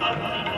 Ha ha ha!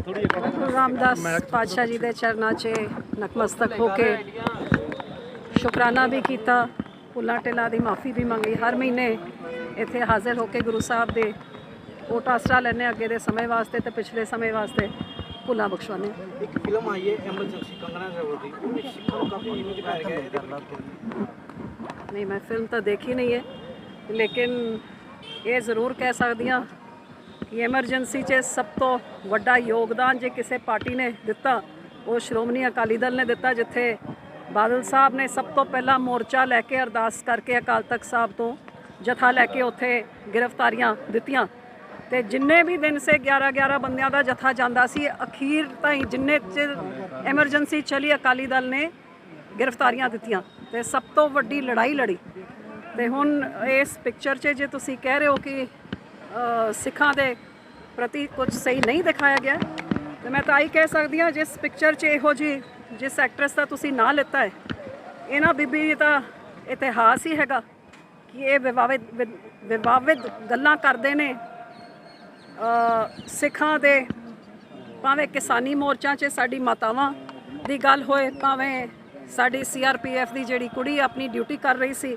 Guru Ramdas ਪਾਤਸ਼ਾਹ ਜੀ ਦੇ ਚਰਨਾਂ 'ਚ ਨਤਮਸਤਕ ਹੋ ਕੇ ਸ਼ੁਕਰਾਨਾ ਵੀ ਕੀਤਾ ਭੁੱਲਾਂ ਟਿਲਾਂ ਦੀ ਮਾਫੀ ਵੀ ਮੰਗੀ। ਹਰ ਮਹੀਨੇ ਇੱਥੇ ਹਾਜ਼ਰ ਹੋ ਕੇ ਗੁਰੂ ਸਾਹਿਬ ਦੇ ਓਟ ਆਸਰਾ ਲੈਣੇ ਅੱਗੇ ਦੇ ਸਮੇਂ ਵਾਸਤੇ ਤੇ ਪਿਛਲੇ ਸਮੇਂ ਵਾਸਤੇ ਭੁੱਲਾਂ ਬਖਸ਼ਵਾਨੇ ਇੱਕ ਫਿਲਮ ਆਈ ਹੈ ਐਮਰਜੈਂਸੀ ਕੰਗਣਾ ਰਣੌਤ ਦੀ। ਵਿੱਚ ਸਿੱਖਾਂ ਨੂੰ ਕਾਫੀ ਇਵੇਂ ਦਿਖਾਇਆ ਗਿਆ ਹੈ ਇਹਦੇ ਨਹੀਂ ਮੈਂ ਫਿਲਮ ਤਾਂ ਦੇਖੀ ਨਹੀਂ ਹੈ ਲੇਕਿਨ ਇਹ ਜ਼ਰੂਰ ਕਹਿ ਸਕਦੀ ਹਾਂ ਐਮਰਜੈਂਸੀ 'ਚ ਸਭ ਤੋਂ ਵੱਡਾ ਯੋਗਦਾਨ ਜੇ ਕਿਸੇ ਪਾਰਟੀ ਨੇ ਦਿੱਤਾ, ਉਹ ਸ਼੍ਰੋਮਣੀ ਅਕਾਲੀ ਦਲ ਨੇ ਦਿੱਤਾ, ਜਿੱਥੇ ਬਾਦਲ ਸਾਹਿਬ ਨੇ ਸਭ ਤੋਂ ਪਹਿਲਾਂ ਮੋਰਚਾ ਲੈ ਕੇ ਅਰਦਾਸ ਕਰਕੇ ਅਕਾਲ ਤਖਤ ਸਾਹਿਬ ਤੋਂ ਜਥਾ ਲੈ ਕੇ ਉੱਥੇ ਗ੍ਰਿਫਤਾਰੀਆਂ ਦਿੱਤੀਆਂ। ਤੇ ਜਿੰਨੇ ਵੀ ਦਿਨ ਸੇ 11 11 ਬੰਦਿਆਂ ਦਾ ਜਥਾ ਜਾਂਦਾ ਸੀ, ਅਖੀਰ ਤਾਈਂ ਜਿੰਨੇ ਚਿਰ ਐਮਰਜੈਂਸੀ ਚਲੀ ਅਕਾਲੀ ਦਲ ਨੇ ਗ੍ਰਿਫਤਾਰੀਆਂ ਦਿੱਤੀਆਂ। ਤੇ ਸਭ ਤੋਂ ਵੱਡੀ ਲੜਾਈ ਲੜੀ। ਤੇ ਹੁਣ ਇਸ ਪਿਕਚਰ 'ਚ ਜੇ ਤੁਸੀਂ ਕਹਿ ਰਹੇ ਹੋ ਕਿ ਸਿੱਖਾਂ ਦੇ ਪ੍ਰਤੀ ਕੁਝ ਸਹੀ ਨਹੀਂ ਦਿਖਾਇਆ ਗਿਆ। ਤੇ ਮੈਂ ਤਾਂ ਹੀ ਕਹਿ ਸਕਦੀ ਹਾਂ, ਜਿਸ ਪਿਕਚਰ 'ਚ ਇਹੋ ਜੀ ਜਿਸ ਐਕਟਰੈਸ ਦਾ ਤੁਸੀਂ ਨਾਂ ਲਿੱਤਾ ਹੈ, ਇਹਨਾਂ ਬੀਬੀ ਦਾ ਇਤਿਹਾਸ ਹੀ ਹੈਗਾ ਕਿ ਇਹ ਵਿਵਾਦਿਤ ਵਿਵਾਦਿਤ ਗੱਲਾਂ ਕਰਦੇ ਨੇ। ਸਿੱਖਾਂ ਦੇ ਭਾਵੇਂ ਕਿਸਾਨੀ ਮੋਰਚਾ 'ਚ ਸਾਡੀ ਮਾਤਾਵਾਂ ਦੀ ਗੱਲ ਹੋਏ, ਭਾਵੇਂ ਸਾਡੀ ਸੀਆਰਪੀਐਫ ਦੀ ਜਿਹੜੀ ਕੁੜੀ ਆਪਣੀ ਡਿਊਟੀ ਕਰ ਰਹੀ ਸੀ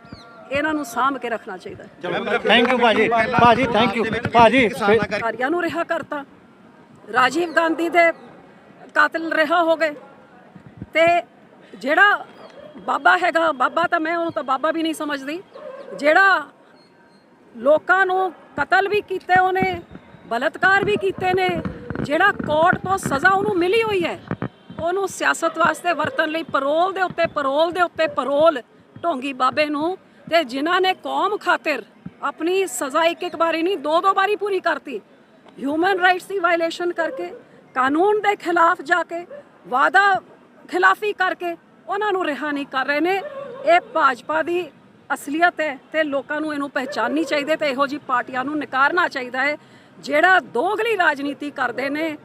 ਇਹਨਾਂ ਨੂੰ ਸਾਂਭ ਕੇ ਰੱਖਣਾ ਚਾਹੀਦਾ ਹੈ। ਥੈਂਕ ਯੂ ਭਾਜੀ। ਭਾਜੀ ਥੈਂਕ ਯੂ ਭਾਜੀ ਅਧਿਕਾਰੀਆਂ ਨੂੰ ਰਿਹਾ ਕਰਤਾ। ਰਾਜੀਵ ਗਾਂਧੀ ਦੇ ਕਾਤਲ ਰਿਹਾ ਹੋ ਗਏ। ਤੇ ਜਿਹੜਾ ਬਾਬਾ ਹੈਗਾ ਬਾਬਾ ਤਾਂ ਮੈਂ ਉਹਨੂੰ ਤਾਂ ਬਾਬਾ ਵੀ ਨਹੀਂ ਸਮਝਦੀ। ਜਿਹੜਾ ਲੋਕਾਂ ਨੂੰ ਕਤਲ ਵੀ ਕੀਤੇ ਉਹਨੇ ਬਲਤਕਾਰ ਵੀ ਕੀਤੇ ਨੇ ਜਿਹੜਾ ਕੋਰਟ ਤੋਂ ਸਜ਼ਾ ਉਹਨੂੰ ਮਿਲੀ ਹੋਈ ਹੈ ਉਹਨੂੰ ਸਿਆਸਤ ਵਾਸਤੇ ਵਰਤਣ ਲਈ ਪਰੋਲ ਦੇ ਉੱਤੇ ਪਰੋਲ ਦੇ ਉੱਤੇ ਪਰੋਲ ਢੋਂਗੀ ਬਾਬੇ ਨੂੰ ਤੇ ਜਿਨ੍ਹਾਂ ਨੇ ਕੌਮ ਖਾਤਰ ਆਪਣੀ ਸਜ਼ਾ ਇੱਕ ਇੱਕ ਵਾਰੀ ਨਹੀਂ ਦੋ ਦੋ ਵਾਰੀ ਪੂਰੀ ਕਰਤੀ। ਹਿਊਮਨ ਰਾਈਟਸ ਦੀ ਵਾਇਲੇਸ਼ਨ ਕਰਕੇ, ਕਾਨੂੰਨ ਦੇ ਖਿਲਾਫ ਜਾ ਕੇ ਵਾਦਾ ਖਿਲਾਫੀ ਕਰਕੇ ਉਹਨਾਂ ਨੂੰ ਰਿਹਾ ਨਹੀਂ ਕਰ ਰਹੇ ਨੇ। ਇਹ ਭਾਜਪਾ ਦੀ ਅਸਲੀਅਤ ਹੈ ਤੇ ਲੋਕਾਂ ਨੂੰ ਇਹਨੂੰ ਪਹਿਚਾਨਣੀ ਚਾਹੀਦੀ ਹੈ ਤੇ ਇਹੋ ਜੀ ਪਾਰਟੀਆਂ ਨੂੰ ਨਕਾਰਨਾ ਚਾਹੀਦਾ ਹੈ, ਜਿਹੜਾ ਦੋਗਲੀ ਰਾਜਨੀਤੀ ਕਰਦੇ ਨੇ।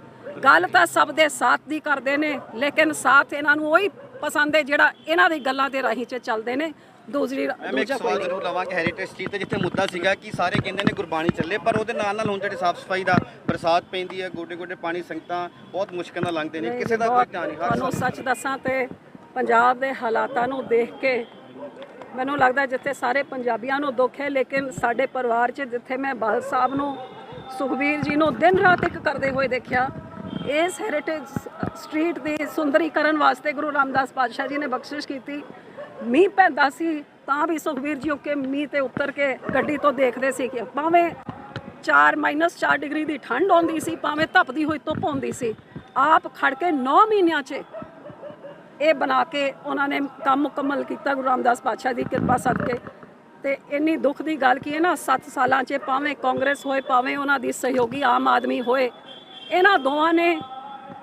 ਗੱਲ ਤਾਂ ਸਭ ਦੇ ਸਾਥ ਦੀ ਕਰਦੇ ਨੇ, ਲੇਕਿਨ ਸਾਥ ਇਹਨਾਂ ਨੂੰ ਉਹੀ ਪਸੰਦ ਹੈ ਜਿਹੜਾ ਇਹਨਾਂ ਦੀ ਗੱਲਾਂ ਦੇ ਰਾਹੀਂ 'ਚ ਚੱਲਦੇ ਨੇ। ਦੂਸਰੀ ਮੈਂ ਇੱਕ ਦੂਜਾ ਸਵਾਲ ਜ਼ਰੂਰ ਲਵਾਂਗਾ ਹੈਰੀਟੇਜ ਸਟਰੀਟ ਤੇ ਜਿੱਥੇ ਮੁੱਦਾ ਸੀਗਾ ਕਿ ਸਾਰੇ ਕਹਿੰਦੇ ਨੇ ਗੁਰਬਾਣੀ ਚੱਲੇ ਪਰ ਉਹਦੇ ਨਾਲ ਨਾਲ ਹੁਣ ਜਿਹੜੇ ਸਾਫ਼ ਸਫ਼ਾਈ ਦਾ ਬਰਸਾਤ ਪੈਂਦੀ ਹੈ ਗੋਡੇ ਗੋਡੇ ਪਾਣੀ ਸੰਗਤਾਂ ਬਹੁਤ ਮੁਸ਼ਕਲ ਨਾਲ ਲੰਘਦੇ ਨੇ। ਕਿਸੇ ਦਾ ਕੋਈ ਧਿਆਨ ਨਹੀਂ ਹਰ ਤੁਹਾਨੂੰ ਸੱਚ ਦੱਸਾਂ ਤੇ ਪੰਜਾਬ ਦੇ ਹਾਲਾਤਾਂ ਨੂੰ ਦੇਖ ਕੇ ਮੈਨੂੰ ਲੱਗਦਾ ਜਿੱਥੇ ਸਾਰੇ ਪੰਜਾਬੀਆਂ ਨੂੰ ਦੁੱਖ ਹੈ ਲੇਕਿਨ ਸਾਡੇ ਪਰਿਵਾਰ 'ਚ ਜਿੱਥੇ ਮੈਂ ਬਾਲ ਸਾਹਿਬ ਨੂੰ ਸੁਖਬੀਰ ਜੀ ਨੂੰ ਦਿਨ ਰਾਤ ਇੱਕ ਕਰਦੇ ਹੋਏ ਦੇਖਿਆ ਇਸ ਹੈਰੀਟੇਜ ਸਟਰੀਟ ਦੀ ਸੁੰਦਰੀਕਰਨ ਵਾਸਤੇ ਗੁਰੂ ਰਾਮਦਾਸ ਪਾਤਸ਼ਾਹ ਜੀ ਨੇ ਬਖਸ਼ਿਸ਼ ਕੀਤੀ। ਮੀਂਹ ਪੈਂਦਾ ਸੀ, ਤਾਂ ਵੀ ਸੁਖਬੀਰ ਜੀ ਉੱਕੇ ਮੀਂਹ ਤੇ ਉੱਤਰ ਕੇ ਗੱਡੀ ਤੋਂ ਦੇਖਦੇ ਸੀ ਕਿ ਭਾਵੇਂ 4 4 ਡਿਗਰੀ ਦੀ ਠੰਡ ਆਉਂਦੀ ਸੀ, ਭਾਵੇਂ ਧੱਪਦੀ ਹੋਈ ਧੁੱਪ ਆਉਂਦੀ ਸੀ, ਆਪ ਖੜ ਕੇ 9 ਮਹੀਨਿਆਂ 'ਚ ਇਹ ਬਣਾ ਕੇ ਉਹਨਾਂ ਨੇ ਕੰਮ ਮੁਕੰਮਲ ਕੀਤਾ ਗੁਰੂ ਰਾਮਦਾਸ ਪਾਤਸ਼ਾਹ ਦੀ ਕਿਰਪਾ ਸਦਕੇ। ਤੇ ਇੰਨੀ ਦੁੱਖ ਦੀ ਗੱਲ ਕੀ ਹੈ ਨਾ 7 ਸਾਲਾਂ 'ਚ ਭਾਵੇਂ ਕਾਂਗਰਸ ਹੋਏ, ਭਾਵੇਂ ਉਹਨਾਂ ਦੀ ਸਹਿਯੋਗੀ ਆਮ ਆਦਮੀ ਹੋਏ, ਇਹਨਾਂ ਦੋਵਾਂ ਨੇ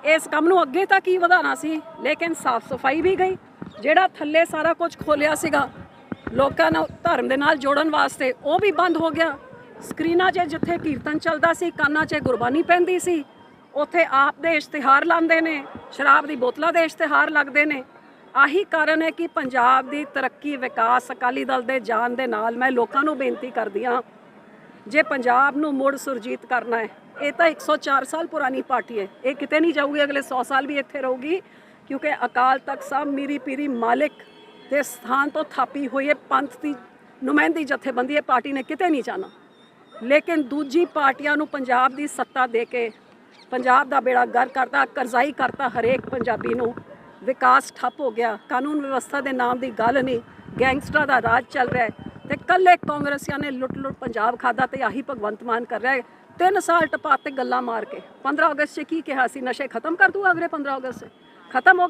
ਇਸ ਕੰਮ ਨੂੰ ਅੱਗੇ ਤਾਂ ਕੀ ਵਧਾਉਣਾ ਸੀ, ਲੇਕਿਨ ਸਾਫ਼ ਸਫ਼ਾਈ ਵੀ ਗਈ ਜਿਹੜਾ ਥੱਲੇ ਸਾਰਾ ਕੁਝ ਖੋਲਿਆ ਸੀਗਾ, ਲੋਕਾਂ ਨੂੰ ਧਰਮ ਦੇ ਨਾਲ ਜੋੜਨ ਵਾਸਤੇ ਉਹ ਵੀ ਬੰਦ ਹੋ ਗਿਆ। ਸਕਰੀਨਾਂ 'ਚ ਜਿੱਥੇ ਕੀਰਤਨ ਚੱਲਦਾ ਸੀ, ਕੰਨਾਂ 'ਚ ਗੁਰਬਾਣੀ ਪੈਂਦੀ ਸੀ, ਉੱਥੇ ਆਪ ਦੇ ਇਸ਼ਤਿਹਾਰ ਲਾਉਂਦੇ ਨੇ, ਸ਼ਰਾਬ ਦੀ ਬੋਤਲਾਂ ਦੇ ਇਸ਼ਤਿਹਾਰ ਲੱਗਦੇ ਨੇ। ਆਹੀ ਕਾਰਨ ਹੈ ਕਿ ਪੰਜਾਬ ਦੀ ਤਰੱਕੀ ਵਿਕਾਸ ਅਕਾਲੀ ਦਲ ਦੇ ਜਾਣ ਦੇ ਨਾਲ ਮੈਂ ਲੋਕਾਂ ਨੂੰ ਬੇਨਤੀ ਕਰਦੀ ਹਾਂ, ਜੇ ਪੰਜਾਬ ਨੂੰ ਮੁੜ ਸੁਰਜੀਤ ਕਰਨਾ ਹੈ, ਇਹ ਤਾਂ 104 ਸਾਲ ਪੁਰਾਣੀ ਪਾਰਟੀ ਹੈ, ਇਹ ਕਿਤੇ ਨਹੀਂ ਜਾਊਗੀ, ਅਗਲੇ 100 ਸਾਲ ਵੀ ਇੱਥੇ ਰਹੂਗੀ। ਕਿਉਂਕਿ ਅਕਾਲ ਤਖਤ ਸਾਹਿਬ ਮੀਰੀ ਪੀਰੀ ਮਾਲਿਕ ਦੇ ਸਥਾਨ ਤੋਂ ਥਾਪੀ ਹੋਈ ਹੈ, ਪੰਥ ਦੀ ਨੁਮਾਇੰਦੀ ਜਥੇਬੰਦੀ ਇਹ ਪਾਰਟੀ ਨੇ ਕਿਤੇ ਨਹੀਂ ਜਾਣਾ। ਲੇਕਿਨ ਦੂਜੀ ਪਾਰਟੀਆਂ ਨੂੰ ਪੰਜਾਬ ਦੀ ਸੱਤਾ ਦੇ ਕੇ ਪੰਜਾਬ ਦਾ ਬੇੜਾ ਗਰ ਕਰਤਾ, ਕਰਜ਼ਾਈ ਕਰਤਾ ਹਰੇਕ ਪੰਜਾਬੀ ਨੂੰ, ਵਿਕਾਸ ਠੱਪ ਹੋ ਗਿਆ। ਕਾਨੂੰਨ ਵਿਵਸਥਾ ਦੇ ਨਾਮ ਦੀ ਗੱਲ ਨਹੀਂ, ਗੈਂਗਸਟਰਾਂ ਦਾ ਰਾਜ ਚੱਲ ਰਿਹਾ ਹੈ ਤੇ ਕੱਲੇ ਕਾਂਗਰਸੀਆਂ ਨੇ ਲੁੱਟ ਲੁੱਟ ਪੰਜਾਬ ਖਾਦਾ ਤੇ ਆਹੀ ਭਗਵੰਤ ਮਾਨ ਕਰ ਰਿਹਾ ਹੈ। ਤਿੰਨ ਸਾਲ ਟਪਾ ਤੇ ਗੱਲਾਂ ਮਾਰ ਕੇ 15 ਅਗਸਤ 'ਚ ਕੀ ਕਿਹਾ ਸੀ? ਨਸ਼ੇ ਖਤਮ ਕਰ ਦੂਗਾ ਅਗਲੇ 15 ਅਗਸਤ 'ਚ? ਖਤਮ ਹੋ ਗਏ